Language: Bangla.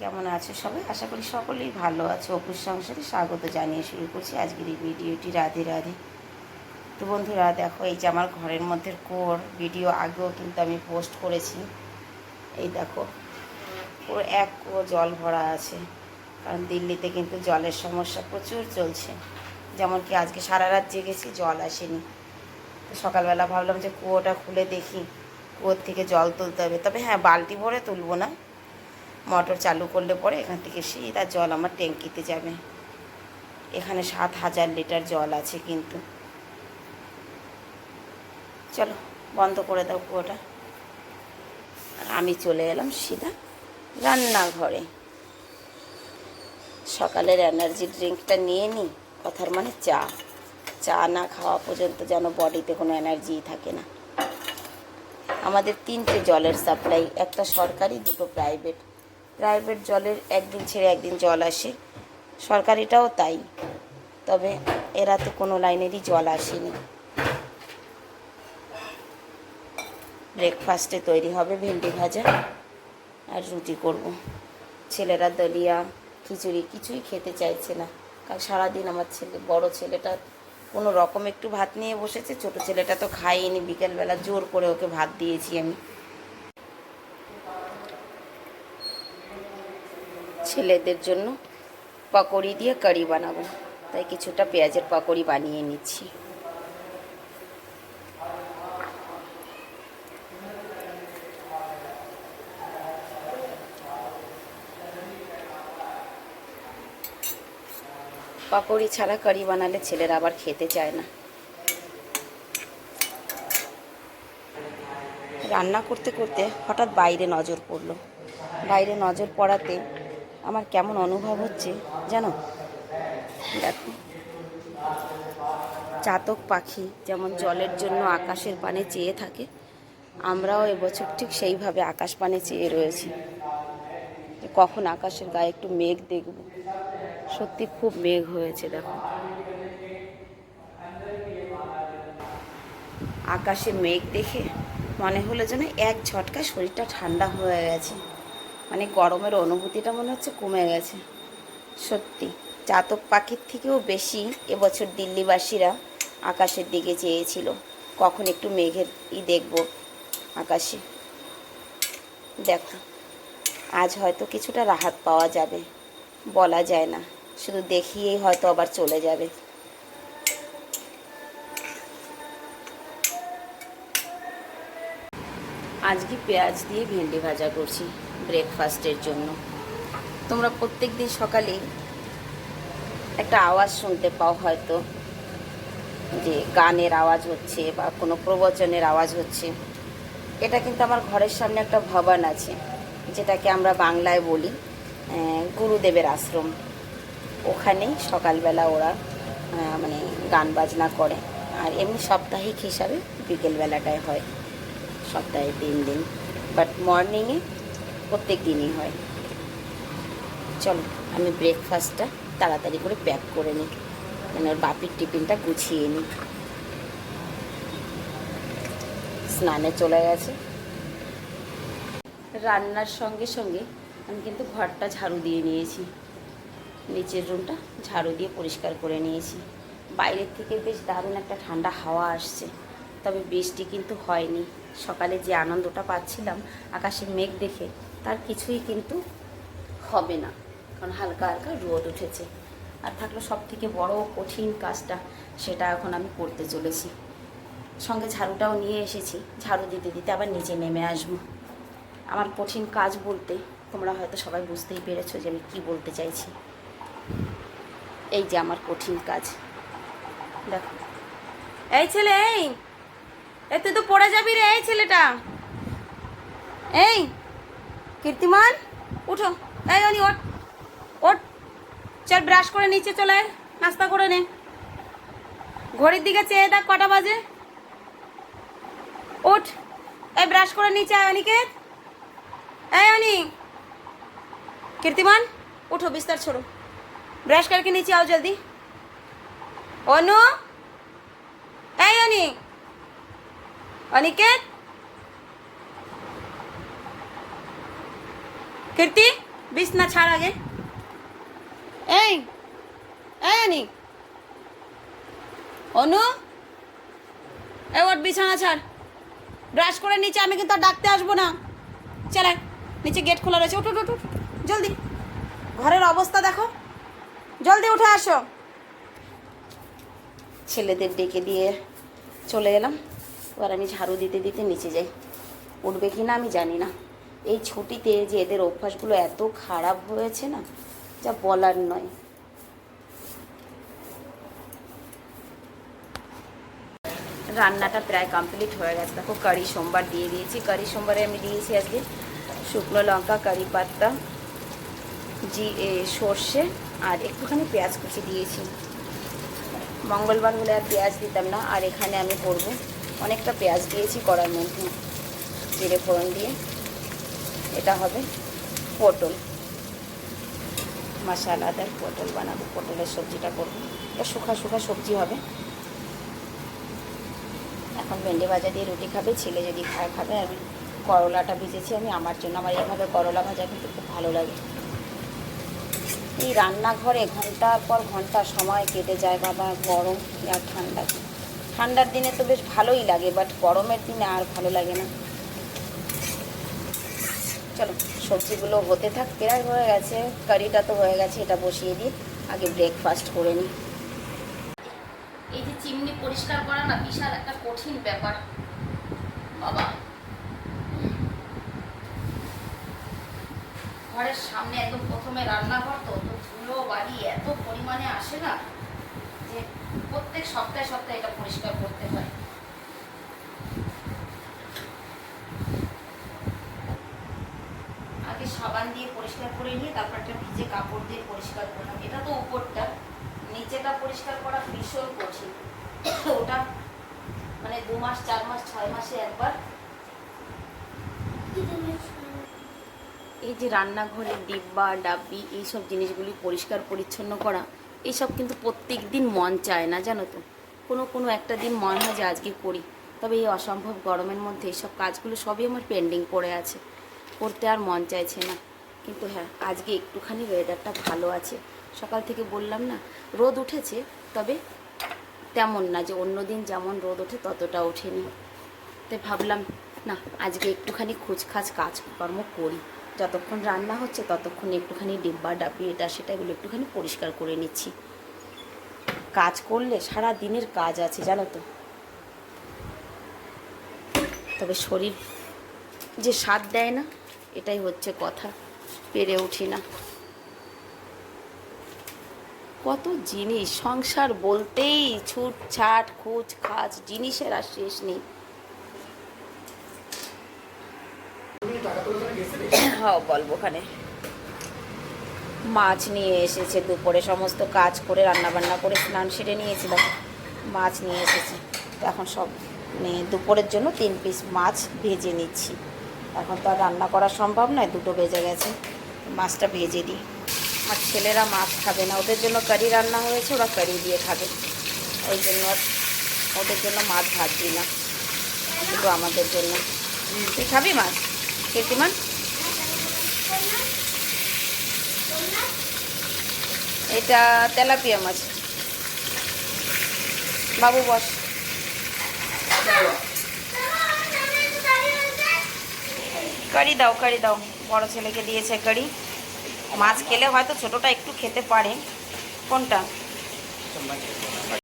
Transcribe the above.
কেমন আছে সবাই? আশা করি সকলেই ভালো আছে। অপুর সংসারে স্বাগত জানিয়ে শুরু করছি আজকের এই ভিডিওটি। রাধে রাধে। তো বন্ধুরা, দেখো, এই যে আমার ঘরের মধ্যে কোর ভিডিও আগেও কিন্তু আমি পোস্ট করেছি। এই দেখো পুরো এক কুয়ো জল ভরা আছে, কারণ দিল্লিতে কিন্তু জলের সমস্যা প্রচুর চলছে। যেমন কি আজকে সারা রাত জেগেছি, জল আসেনি। তো সকালবেলা ভাবলাম যে কুয়োটা খুলে দেখি, কুয়োর থেকে জল তুলতে হবে। তবে হ্যাঁ বালতি ভরে তুলবো না। মোটর চালু করলে পরে এখান থেকে সিধা জল আমার ট্যাঙ্কিতে যাবে। এখানে সাত হাজার লিটার জল আছে কিন্তু। চলো, বন্ধ করে দাও কুয়োটা আমি চলে এলাম সিধা রান্নাঘরে। সকালের এনার্জি ড্রিঙ্কটা নিয়ে নিই কথার মানে চা। চা না খাওয়া পর্যন্ত যেন বডিতে কোনো এনার্জিই থাকে না। আমাদের তিনটে জলের সাপ্লাই একটা সরকারি, দুটো প্রাইভেট প্রাইভেট জলের একদিন ছেড়ে একদিন জল আসে। সরকারিটাও তাই, তবে এরাতে কোনো লাইনেরই জল আসেনি। ব্রেকফাস্টে তৈরি হবে ভেন্ডি ভাজা আর রুটি করব। ছেলেরা দলিয়া, খিচুড়ি কিছুই খেতে চাইছে না। কারণ সারাদিন আমার ছেলে, বড় ছেলেটা কোনো রকম একটু ভাত নিয়ে বসেছে, ছোট ছেলেটা তো খাইনি বিকেলবেলা জোর করে ওকে ভাত দিয়েছি আমি। ছেলেদের জন্য পকোড়ি দিয়ে কারি বানাবো। তাই কিছুটা পেঁয়াজের পকোড়ি বানিয়ে নিচ্ছি। পাকোড়ি ছাড়া কারি বানালে ছেলেরা আবার খেতে চায় না। রান্না করতে করতে হঠাৎ বাইরে নজর পড়ল। বাইরে নজর পড়াতে আমার কেমন অনুভব হচ্ছে জানো? দেখো, চাতক পাখি যেমন জলের জন্য আকাশের পানে চেয়ে থাকে, আমরাও এবছর ঠিক সেইভাবে আকাশ পানে চেয়ে রয়েছি। কখন আকাশের গায়ে একটু মেঘ দেখব। সত্যি খুব মেঘ হয়েছে, দেখো। আকাশে মেঘ দেখে মনে হলো যেন এক ঝটকায় শরীরটা ঠান্ডা হয়ে গেছে। মানে গরমের অনুভূতিটা মনে হচ্ছে কমে গেছে। সত্যি চাতক পাখির থেকেও বেশি এবছর দিল্লিবাসীরা আকাশের দিকে চেয়েছিল। কখন একটু মেঘের ই দেখব আকাশে। দেখো, আজ হয়তো কিছুটা রাহাত পাওয়া যাবে। বলা যায় না, শুধু দেখিয়েই হয়তো আবার চলে যাবে। আজকে পেঁয়াজ দিয়ে ভেন্ডি ভাজা করছি। ব্রেকফাস্টের জন্য। তোমরা প্রত্যেক দিন সকালে একটা আওয়াজ শুনতে পাও হয়তো, যে গানের আওয়াজ হচ্ছে বা কোনো প্রবচনের আওয়াজ হচ্ছে। এটা কিন্তু আমার ঘরের সামনে একটা ভবন আছে, যেটাকে আমরা বাংলায় বলি গুরুদেবের আশ্রম। ওখানেই সকালবেলা ওরা মানে গান বাজনা করে, আর এমনি সাপ্তাহিক হিসাবে বিকেলবেলাটায় হয়, সপ্তাহে তিন দিন। বাট মর্নিংয়ে প্রত্যেক দিনই হয়। চলো, আমি ব্রেকফাস্টটা তাড়াতাড়ি করে প্যাক করে নিই। মানে ওর বাপির টিফিনটা গুছিয়ে নিই। স্নানে চলে গেছে। রান্নার সঙ্গে সঙ্গে আমি কিন্তু ঘরটা ঝাড়ু দিয়ে নিয়েছি। নিচের রুমটা ঝাড়ু দিয়ে পরিষ্কার করে নিয়েছি। বাইরের থেকে বেশ দারুণ একটা ঠান্ডা হাওয়া আসছে। তবে বৃষ্টি কিন্তু হয়নি। সকালে যে আনন্দটা পাচ্ছিলাম, আকাশে মেঘ দেখে তার কিছুই কিন্তু হবে না। কারণ হালকা হালকা রোদ উঠেছে। আর থাকল সব থেকে বড় কঠিন কাজটা, সেটা এখন আমি করতে চলেছি। সঙ্গে ঝাড়ুটাও নিয়ে এসেছি। ঝাড়ু দিতে দিতে আবার নিচে নেমে আসব। আমার কঠিন কাজ বলতে তোমরা হয়তো সবাই বুঝতেই পেরেছ যে আমি কী বলতে চাইছি। এই যে আমার কঠিন কাজ। দেখো। এই ছেলে, এই! তুই তো পড়ে যাবি রে, এই ছেলেটা। এই! কীর্তিমান উঠো এই অনি ওঠ ওঠ চল ব্রাশ করে নিচে চলে আয়, নাস্তা করে নে ঘড়ির দিকে চেয়ে দেখ কটা বাজে উঠ এই ব্রাশ করে নিচে আয় অনিকেত এই অনি कीर्तिमान उठो बिस्तर छोड़ो ब्रश करके नीचे आओ जल्दी अनु ए अनी अनिकेत কীর্তি বিছনা ছাড় আগে। এই এই অনু এ ওর বিছানা ছাড়। ব্রাশ করে নিচে, আমি কিন্তু আর ডাকতে আসব না। চলে নিচে গেট খোলা রয়েছে। উঠো উঠো। জলদি। ঘরের অবস্থা দেখো। জলদি উঠে আসো। ছেলেদের ডেকে দিয়ে চলে এলাম। এবার আমি ঝাড়ু দিতে দিতে নিচে যাই। উঠবে কি না আমি জানি না। এই ছুটিতে যে এদের অভ্যাসগুলো এত খারাপ হয়েছে না, যা বলার নয়। রান্নাটা প্রায় কমপ্লিট হয়ে গেছে। দেখো কারি সোমবার দিয়ে দিয়েছি। কারি সোমবারে আমি দিয়েছি আজকে শুকনো লঙ্কা, কারি পাত্তা জি সর্ষে আর একটুখানি পেঁয়াজ কুচি দিয়েছি। মঙ্গলবার হলে আর পেঁয়াজ দিতাম না, আর এখানে আমি করব অনেকটা পেঁয়াজ দিয়েছি কড়ার মধ্যে, জিরে ফোড়ন দিয়ে। এটা হবে পটল। মশালাদার পটল বানাবো, পটলের সবজিটা করব। এটা শুকা শুকা সবজি হবে। এখন ভেন্ডি ভাজা দিয়ে রুটি খাবে, ছেলে যদি খায় খাবে, আমি করলাটা ভিজেছি, আমি আমার জন্য আমার এইভাবে করলা ভাজা কিন্তু খুব ভালো লাগে। এই রান্নাঘরে ঘণ্টার পর ঘণ্টা সময় কেটে যায়, বাবা, গরম আর ঠান্ডা। ঠান্ডার দিনে তো বেশ ভালোই লাগে বাট গরমের দিনে আর ভালো লাগে না। চলো, সবজিগুলো হতে থাক, প্রায় হয়ে গেছে কারিটা তো হয়ে গেছে, এটা বসিয়ে দিই, আগে ব্রেকফাস্ট করে নিই। এই যে চিমনি পরিষ্কার করা না, বিশাল একটা কঠিন ব্যাপার। বাবা। ঘরের সামনে একদম প্রথমে রান্নাঘর তো তো ধুলো বাড়ি এত পরিমাণে আসে না যে প্রত্যেক সপ্তাহে সপ্তাহে এটা পরিষ্কার করতে হয় আগে সাবান দিয়ে পরিষ্কার করে নিয়ে তারপর একটা ভিজে কাপড় দিয়ে পরিষ্কার করলাম। এটা তো উপরটা। নিচেটা পরিষ্কার করা ভীষণ কঠিন। ওটা মানে দু মাস, চার মাস, ছয় মাসে একবার। এই যে রান্নাঘরের ডিব্বা, ডাব্বি, এইসব জিনিসগুলি পরিষ্কার, পরিচ্ছন্ন করা, এইসব কিন্তু প্রত্যেক দিন মন চায় না, জানো তো? কোনো কোনো একটা দিন মন হয় যে আজকে করি। তবে এই অসম্ভব গরমের মধ্যে এইসব কাজগুলো সবই আমার পেন্ডিং পড়ে আছে। করতে আর মন চাইছে না। কিন্তু হ্যাঁ আজকে একটুখানি ওয়েদারটা ভালো আছে। সকাল থেকে বললাম না, রোদ উঠেছে, তবে তেমন না যে অন্য দিন যেমন রোদ ওঠে ততটা ওঠেনি। তাই ভাবলাম, না, আজকে একটুখানি খোঁজখাজ কাজকর্ম করি। যতক্ষণ রান্না হচ্ছে ততক্ষণ একটুখানি ডিব্বা ডাবি এটা সেটা এগুলো একটুখানি পরিষ্কার করে নিচ্ছি। কাজ করলে সারা দিনের কাজ আছে, জানো তো। তবে শরীর যে স্বাদ দেয় না এটাই হচ্ছে কথা। পেরে উঠি না। কত জিনিস সংসার বলতেই ছুট ছাট খুচ খাচ জিনিসের আর শেষ নেই। হ্যাঁ বলব ওখানে। মাছ নিয়ে এসেছে দুপুরে, সমস্ত কাজ করে রান্না বান্না করে, স্নান সেরে নিয়েছিলাম মাছ নিয়ে এসেছে। এখন সব মানে দুপুরের জন্য তিন পিস মাছ ভেজে নিচ্ছি। এখন তো আর রান্না করা সম্ভব নয়, দুটো বেজে গেছে। মাছটা ভেজে দিই। আর ছেলেরা মাছ খাবে না, ওদের জন্য কারি রান্না হয়েছে, ওরা কারি দিয়ে খাবে। ওই জন্য ওদের জন্য মাছ ভাজছি না। শুধু আমাদের জন্য। তুই খাবি মাছ? কীর্তিমান? এটা তেলাপিয়া মাছ। বাবু বস। কারি দাও কারি দাও। বড় ছেলেকে দিয়েছে কারি মাছ খেলে হয়তো ছোটটা একটু খেতে পারে। কোনটা?